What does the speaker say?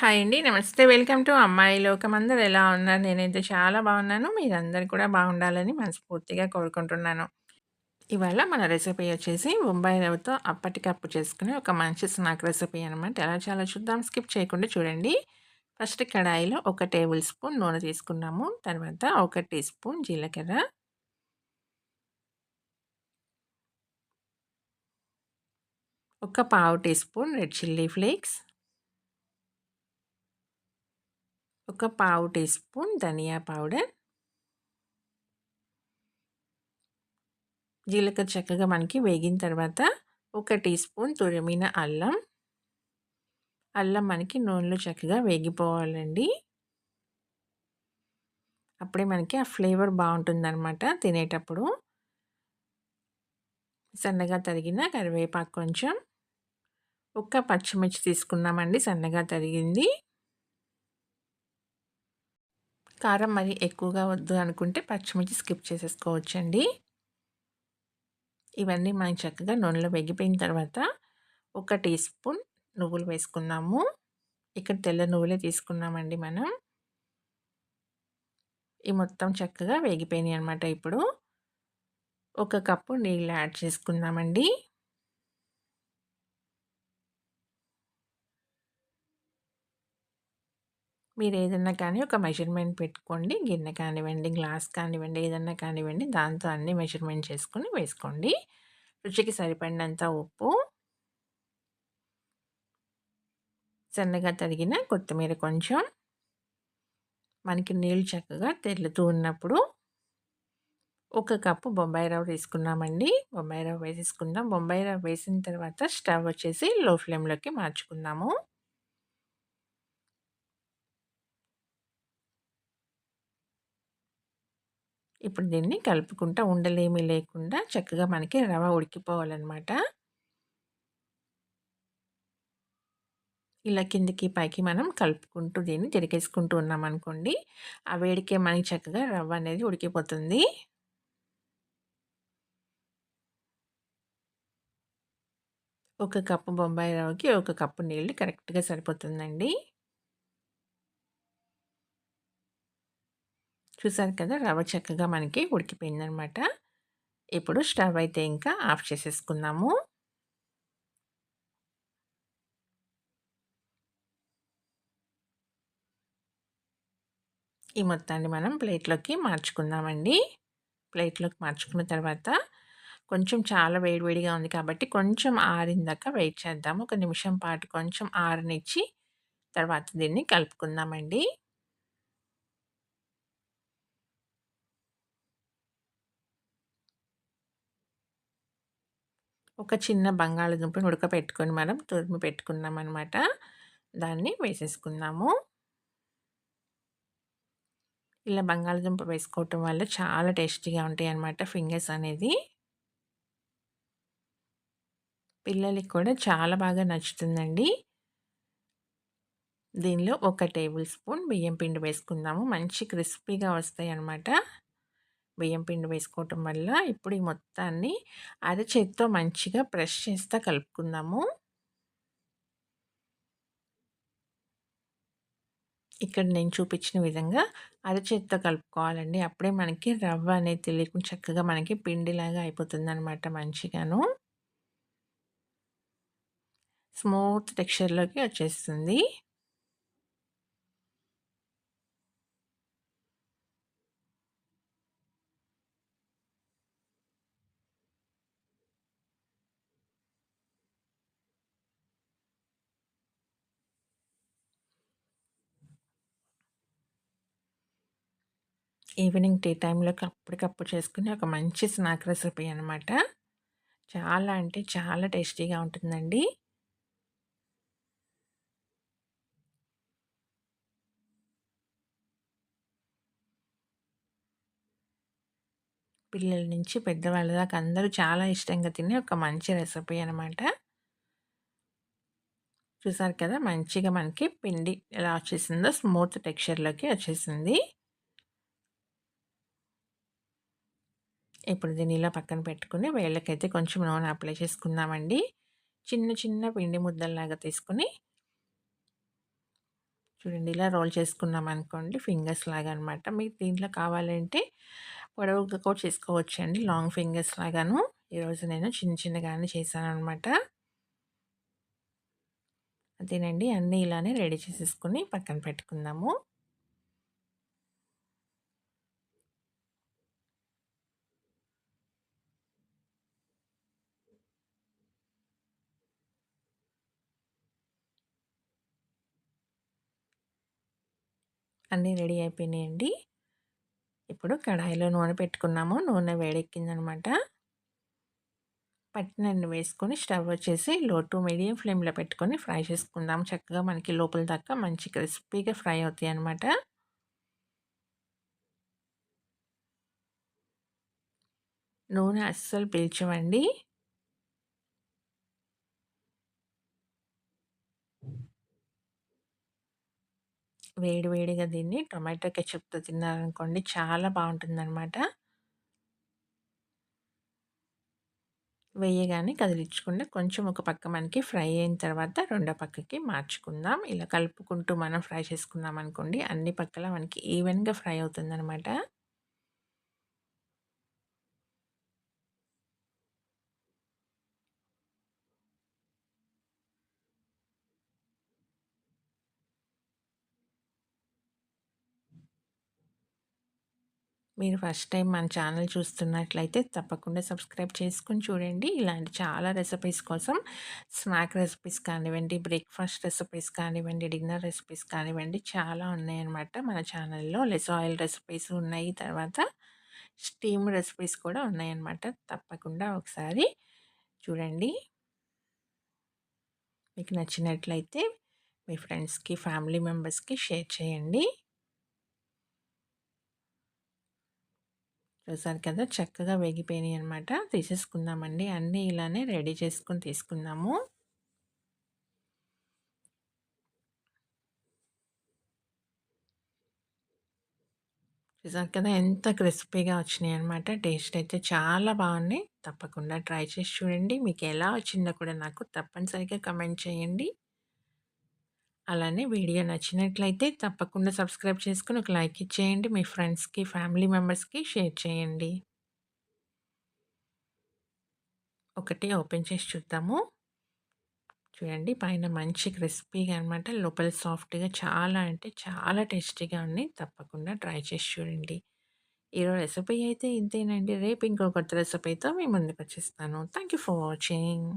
Hi అండి. నమస్తే. Welcome to అమ్మాయి లోకం. అందరు ఎలా ఉన్నారు? నేనైతే చాలా బాగున్నాను. మీరందరూ కూడా బాగుండాలని మనస్ఫూర్తిగా కోరుకుంటున్నాను. ఇవాళ మన రెసిపీ వచ్చేసి బొంబాయి రవ్వతో అప్పటికప్పు చేసుకునే ఒక మంచి స్నాక్ రెసిపీ అనమాట. ఎలా చాలా చూద్దాం. స్కిప్ చేయకుండా చూడండి. ఫస్ట్ కడాయిలో ఒక టేబుల్ స్పూన్ నూనె తీసుకున్నాము. తర్వాత ఒక టీ స్పూన్ జీలకర్ర ఒక పావు tea spoon red chilli flakes ఒక పావు టీ స్పూన్ ధనియా పౌడర్. జీలకర్ర చక్కగా మనకి వేగిన తర్వాత ఒక టీ స్పూన్ తురిమిన అల్లం. అల్లం మనకి నూనెలో చక్కగా వేగిపోవాలండి. అప్పుడే మనకి ఆ ఫ్లేవర్ బాగుంటుందన్నమాట తినేటప్పుడు. సన్నగా తరిగిన కరివేపాకు కొంచెం. ఒక్క పచ్చిమిర్చి తీసుకున్నామండి సన్నగా తరిగింది. కారం మరి ఎక్కువగా వద్దు అనుకుంటే పచ్చిమిర్చి స్కిప్ చేసేసుకోవచ్చండి. ఇవన్నీ మనం చక్కగా నూనెలో వెగిపోయిన తర్వాత ఒక టీ స్పూన్ నువ్వులు వేసుకున్నాము. ఇక్కడ తెల్ల నువ్వులే తీసుకున్నామండి మనం. ఈ మొత్తం చక్కగా వేగిపోయినాయి అనమాట ఇప్పుడు. ఒక కప్పు నీళ్ళు యాడ్ చేసుకున్నామండి మీరు ఏదన్నా కానీ ఒక మెజర్మెంట్ పెట్టుకోండి. గిన్నె కానివ్వండి గ్లాస్ కానివ్వండి ఏదన్నా కానివ్వండి దాంతో అన్ని మెజర్మెంట్ చేసుకొని వేసుకోండి. రుచికి సరిపడినంత ఉప్పు సన్నగా తరిగిన కొత్తిమీర కొంచెం మనకి నీళ్ళు చక్కగా తెల్లుతూ ఉన్నప్పుడు ఒక కప్పు బొంబాయి రవ్వ తీసుకున్నామండి. బొంబాయి రవ్వ వేసేసుకుందాం. బొంబాయి రవ్వ వేసిన తర్వాత స్టవ్ వచ్చేసి లో ఫ్లేమ్లోకి మార్చుకుందాము. ఇప్పుడు దీన్ని కలుపుకుంటా ఉండలేమీ లేకుండా చక్కగా మనకి రవ ఉడికిపోవాలన్నమాట. ఇలా కిందికి పైకి మనం కలుపుకుంటూ దీన్ని తిరిగేసుకుంటూ ఉన్నాం అనుకోండి ఆ వేడికే మనకి చక్కగా రవ్వ అనేది ఉడికిపోతుంది. ఒక కప్పు బొంబాయి రవ్వకి ఒక కప్పు నీళ్ళు కరెక్ట్గా సరిపోతుందండి. చూసారు కదా! రవ్వ చక్కగా మనకి ఉడికిపోయిందనమాట. ఇప్పుడు స్టవ్ అయితే ఇంకా ఆఫ్ చేసేసుకుందాము. ఈ మొత్తాన్ని మనం ప్లేట్లోకి మార్చుకుందామండి. ప్లేట్లోకి మార్చుకున్న తర్వాత కొంచెం చాలా వేడివేడిగా ఉంది కాబట్టి కొంచెం ఆరిందాక వెయిట్ చేద్దాము. ఒక నిమిషం పాటు కొంచెం ఆరనిచ్చి తర్వాత దీన్ని కలుపుకుందామండి. ఒక చిన్న బంగాళదుంపను ఉడకపెట్టుకొని మనం తురిమి పెట్టుకున్నాం అనమాట దాన్ని వేసేసుకున్నాము ఇలా బంగాళదుంప వేసుకోవటం వల్ల చాలా టేస్టీగా ఉంటాయి అన్నమాట ఫింగర్స్ అనేది. పిల్లలకి కూడా చాలా బాగా నచ్చుతుందండి. దీనిలో ఒక టేబుల్ స్పూన్ బియ్యం పిండి వేసుకుందాము. మంచి క్రిస్పీగా వస్తాయి అన్నమాట బియ్యం పిండి వేసుకోవటం వల్ల ఇప్పుడు ఈ మొత్తాన్ని అరచేత్తో మంచిగా ప్రెష్ చేస్తా కలుపుకుందాము. ఇక్కడ నేను చూపించిన విధంగా అరచేత్తో కలుపుకోవాలండి. అప్పుడే మనకి రవ్వ అనేది తెలియకుండా చక్కగా మనకి పిండిలాగా అయిపోతుంది అనమాట మంచిగాను. స్మూత్ టెక్స్చర్లోకి వచ్చేస్తుంది. ఈవినింగ్ టీ టైంలోకి అప్పటికప్పుడు చేసుకుని ఒక మంచి స్నాక్ రెసిపీ అనమాట చాలా అంటే చాలా టేస్టీగా ఉంటుందండి. పిల్లల నుంచి పెద్దవాళ్ళ దాకా అందరూ చాలా ఇష్టంగా తినే ఒక మంచి రెసిపీ అనమాట చూసారు కదా మంచిగా మనకి పిండి ఎలా వచ్చేసిందో స్మూత్ టెక్స్చర్లోకి వచ్చేసింది. ఇప్పుడు దీన్ని ఇలా పక్కన పెట్టుకుని వేళ్ళకైతే కొంచెం నూనె అప్లై చేసుకుందామండి. చిన్న చిన్న పిండి ముద్దల్లాగా తీసుకుని చూడండి ఇలా రోల్ చేసుకున్నాం అనుకోండి ఫింగర్స్ లాగా అనమాట మీకు దీంట్లో కావాలంటే పొడవుగా కూడా చేసుకోవచ్చండి. లాంగ్ ఫింగర్స్ లాగాను. ఈరోజు నేను చిన్న చిన్నగానే చేశాను అనమాట అదేనండి అన్నీ ఇలానే రెడీ చేసేసుకుని పక్కన పెట్టుకుందాము. అన్నీ రెడీ అయిపోయినాయండి. ఇప్పుడు కడాయిలో నూనె పెట్టుకున్నాము. నూనె వేడెక్కిందనమాట. పట్టినన్ను వేసుకొని స్టవ్ వచ్చేసి లో టు మీడియం ఫ్లేమ్లో పెట్టుకొని ఫ్రై చేసుకుందాం. చక్కగా మనకి లోపల దాకా మంచి క్రిస్పీగా ఫ్రై అవుతాయి అనమాట నూనె అస్సలు పీల్చవండి. వేడివేడిగా దీన్ని టొమాటో కెచప్తో తిన్నారనుకోండి చాలా బాగుంటుందన్నమాట. వేయగానే కదిలించకుండా కొంచెం ఒక పక్క మనకి ఫ్రై అయిన తర్వాత రెండో పక్కకి మార్చుకుందాం. ఇలా కలుపుకుంటూ మనం ఫ్రై చేసుకున్నాం అనుకోండి అన్ని పక్కల మనకి ఈవెన్గా ఫ్రై అవుతుందన్నమాట. మీరు ఫస్ట్ టైం మన ఛానల్ చూస్తున్నట్లయితే తప్పకుండా సబ్స్క్రైబ్ చేసుకుని చూడండి. ఇలాంటి చాలా రెసిపీస్ కోసం స్నాక్ రెసిపీస్ కానివ్వండి బ్రేక్ఫాస్ట్ రెసిపీస్ కానివ్వండి డిన్నర్ రెసిపీస్ కానివ్వండి చాలా ఉన్నాయన్నమాట మన ఛానల్లో. లెస్ ఆయిల్ రెసిపీస్ ఉన్నాయి. తర్వాత స్టీమ్ రెసిపీస్ కూడా ఉన్నాయన్నమాట. తప్పకుండా ఒకసారి చూడండి. మీకు నచ్చినట్లయితే మీ ఫ్రెండ్స్కి ఫ్యామిలీ మెంబర్స్కి షేర్ చేయండి. చూసారు కదా చక్కగా వేగిపోయినాయి అనమాట తీసేసుకుందామండి. అన్నీ ఇలానే రెడీ చేసుకుని తీసుకుందాము. చూసారు కదా ఎంత క్రిస్పీగా వచ్చినాయి అనమాట టేస్ట్ అయితే చాలా బాగున్నాయి. తప్పకుండా ట్రై చేసి చూడండి. మీకు ఎలా వచ్చిందో కూడా నాకు తప్పనిసరిగా కమెంట్ చేయండి. అలానే వీడియో నచ్చినట్లయితే తప్పకుండా సబ్స్క్రైబ్ చేసుకుని ఒక లైక్ ఇచ్చేయండి. మీ ఫ్రెండ్స్కి ఫ్యామిలీ మెంబర్స్కి షేర్ చేయండి. ఒకటి ఓపెన్ చేసి చూద్దాము. చూడండి పైన మంచి క్రిస్పీగా అనమాట లోపల సాఫ్ట్గా చాలా అంటే చాలా టేస్టీగా ఉంది తప్పకుండా ట్రై చేసి చూడండి. ఈరోజు రెసిపీ అయితే ఇంతేనండి. రేపు ఇంకో కొత్త రెసిపీతో మీ ముందుకు వచ్చేస్తాను. Thank you for watching.